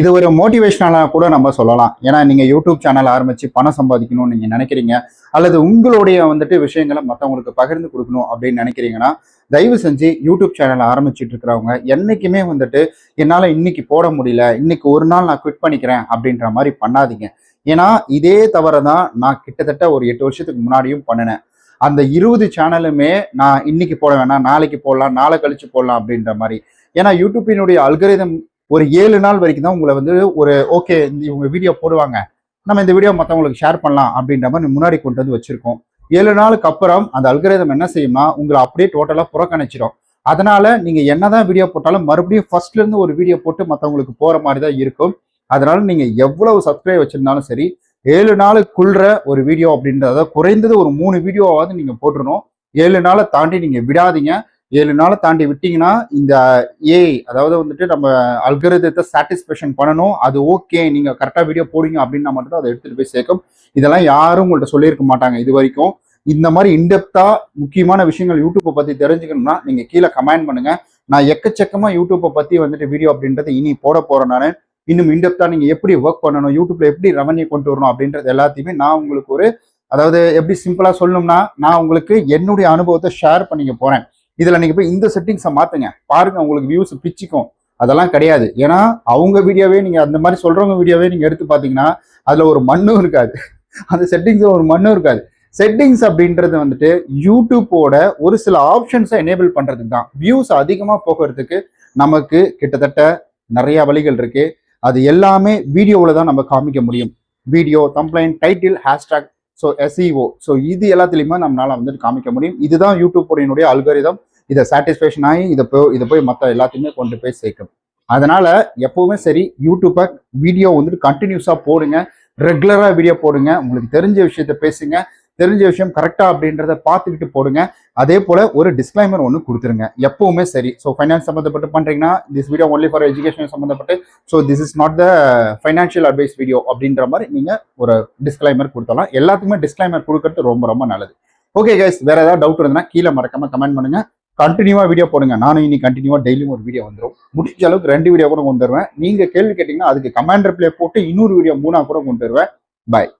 இது ஒரு மோட்டிவேஷனலாக கூட நம்ம சொல்லலாம். ஏன்னா நீங்கள் யூடியூப் சேனல் ஆரம்பித்து பணம் சம்பாதிக்கணும்னு நீங்கள் நினைக்கிறீங்க அல்லது உங்களுடைய வந்துட்டு விஷயங்களை மற்றவங்களுக்கு பகிர்ந்து கொடுக்கணும் அப்படின்னு நினைக்கிறீங்கன்னா தயவு செஞ்சு யூடியூப் சேனல் ஆரம்பிச்சிட்டு இருக்கிறவங்க என்னைக்குமே வந்துட்டு என்னால் இன்னைக்கு போட முடியல இன்னைக்கு ஒரு நாள் நான் குவிட் பண்ணிக்கிறேன் அப்படின்ற மாதிரி பண்ணாதீங்க. ஏன்னா இதே தவிர தான் நான் கிட்டத்தட்ட ஒரு எட்டு வருஷத்துக்கு முன்னாடியும் பண்ணினேன். அந்த இருபது சேனலுமே நான் இன்னைக்கு போட வேணாம் நாளைக்கு போடலாம் நாளை கழிச்சு போடலாம் அப்படின்ற மாதிரி. ஏன்னா யூடியூப்பினுடைய அல்கரிதம் ஒரு ஏழு நாள் வரைக்கும் தான் உங்களை வந்து ஒரு ஓகே இவங்க வீடியோ போடுவாங்க. நம்ம இந்த வீடியோ மற்றவங்களுக்கு ஷேர் பண்ணலாம் அப்படின்ற மாதிரி முன்னாடி கொண்டு வந்து வச்சிருக்கோம். ஏழு நாளுக்கு அப்புறம் அந்த அல்கரிதம் என்ன செய்யுமா உங்களை அப்படியே டோட்டலாக புறக்கணிச்சிடும். அதனால நீங்க என்னதான் வீடியோ போட்டாலும் மறுபடியும் ஃபர்ஸ்ட்ல இருந்து ஒரு வீடியோ போட்டு மற்றவங்களுக்கு போற மாதிரி தான் இருக்கும். அதனால நீங்க எவ்வளவு சப்ஸ்கிரைப் வச்சிருந்தாலும் சரி ஏழு நாளுக்குள்ள ஒரு வீடியோ அப்படின்றத குறைந்தது ஒரு மூணு வீடியோவாவது நீங்க போட்டுருணும் ஏழு நாளை தாண்டி நீங்க விடாதீங்க. ஏழு நாளை தாண்டி விட்டீங்கன்னா இந்த ஏஐ அதாவது வந்துட்டு நம்ம அல்கரிதத்தை சாட்டிஸ்ஃபேக்ஷன் பண்ணணும். அது ஓகே நீங்கள் கரெக்டாக வீடியோ போடுங்க அப்படின்னா மட்டும் அதை எடுத்துகிட்டு போய் சேர்க்கும். இதெல்லாம் யாரும் உங்கள்கிட்ட சொல்லியிருக்க மாட்டாங்க இது வரைக்கும். இந்த மாதிரி இன்டெப்தா முக்கியமான விஷயங்கள் யூடியூப்பை பற்றி தெரிஞ்சுக்கணும்னா நீங்கள் கீழே கமெண்ட் பண்ணுங்கள் நான் எக்கச்சக்கமாக யூடியூப்பை பற்றி வந்துட்டு வீடியோ அப்படின்றது இனி போட போகிறேன் நான். இன்னும் இன்டெப்தா நீங்கள் எப்படி ஒர்க் பண்ணணும் யூடியூப்ல எப்படி ரெவன்யூ கொண்டு வரணும் அப்படின்றது எல்லாத்தையுமே நான் உங்களுக்கு ஒரு அதாவது எப்படி சிம்பிளாக சொல்லணும்னா நான் உங்களுக்கு என்னுடைய அனுபவத்தை ஷேர் பண்ணிக்க போகிறேன் இதில் நீங்கள் போய் இந்த செட்டிங்ஸை மாற்றுங்க பாருங்கள் உங்களுக்கு வியூஸ் பிச்சுக்கும். அதெல்லாம் கிடையாது. ஏன்னா அவங்க வீடியோவே நீங்கள் அந்த மாதிரி சொல்கிறவங்க வீடியோவே நீங்கள் எடுத்து பார்த்தீங்கன்னா அதில் ஒரு மண்ணும் இருக்காது. அந்த செட்டிங்ஸில் ஒரு மண்ணும் இருக்காது. செட்டிங்ஸ் அப்படின்றது வந்துட்டு யூடியூப்போட ஒரு சில ஆப்ஷன்ஸை எனேபிள் பண்ணுறதுக்கு தான். வியூஸ் அதிகமாக போகிறதுக்கு நமக்கு கிட்டத்தட்ட நிறையா வழிகள் இருக்குது அது எல்லாமே வீடியோவில் தான் நம்ம காமிக்க முடியும். Video complaint title hashtag so SEO so இது எல்லாத்துலேயுமே நம்மளால் வந்துட்டு காமிக்க முடியும். இதுதான் யூடியூப் அல்கரிதம் இதை சாட்டிஸ்ஃபேக்ஷன் ஆகி இதை போய் இதை போய் மற்ற எல்லாத்தையுமே கொண்டு போய் சேர்க்கும். அதனால எப்பவுமே சரி யூடியூப்பை வீடியோ வந்துட்டு கண்டினியூஸாக போடுங்க. ரெகுலராக வீடியோ போடுங்க. உங்களுக்கு தெரிஞ்ச விஷயத்த பேசுங்க. தெரிஞ்ச விஷயம் கரெக்டா அப்படின்றத பார்த்துக்கிட்டு போடுங்க. அதே போல ஒரு டிஸ்க்ளைமர் ஒன்று கொடுத்துருங்க. எப்பவுமே சரி. ஸோ ஃபைனான்ஸ் சம்மந்தப்பட்டு பண்றீங்கன்னா this video only for education சம்மந்தப்பட்டு so this is not the financial advice video அப்படின்ற மாதிரி நீங்க ஒரு டிஸ்க்ளைமர் கொடுத்தலாம் எல்லாத்துக்குமே டிஸ்க்ளைமர் கொடுக்கறது ரொம்ப ரொம்ப நல்லது. ஓகே கைஸ் வேற ஏதாவது டவுட் இருந்ததுன்னா கீழே மறக்காம கமெண்ட் பண்ணுங்க. கண்டினியூவா வீடியோ போடுங்க. நானும் இனி கண்டினியூவா டெய்லியும் ஒரு வீடியோ வந்துடும் முடிஞ்ச அளவுக்கு ரெண்டு வீடியோ கூட கொண்டு வருவேன். நீங்க கேள்வி கேட்டீங்கன்னா அதுக்கு கமெண்ட் ரிப்ளை போட்டு இன்னொரு வீடியோ மூணா கூட கொண்டு வருவேன். பாய்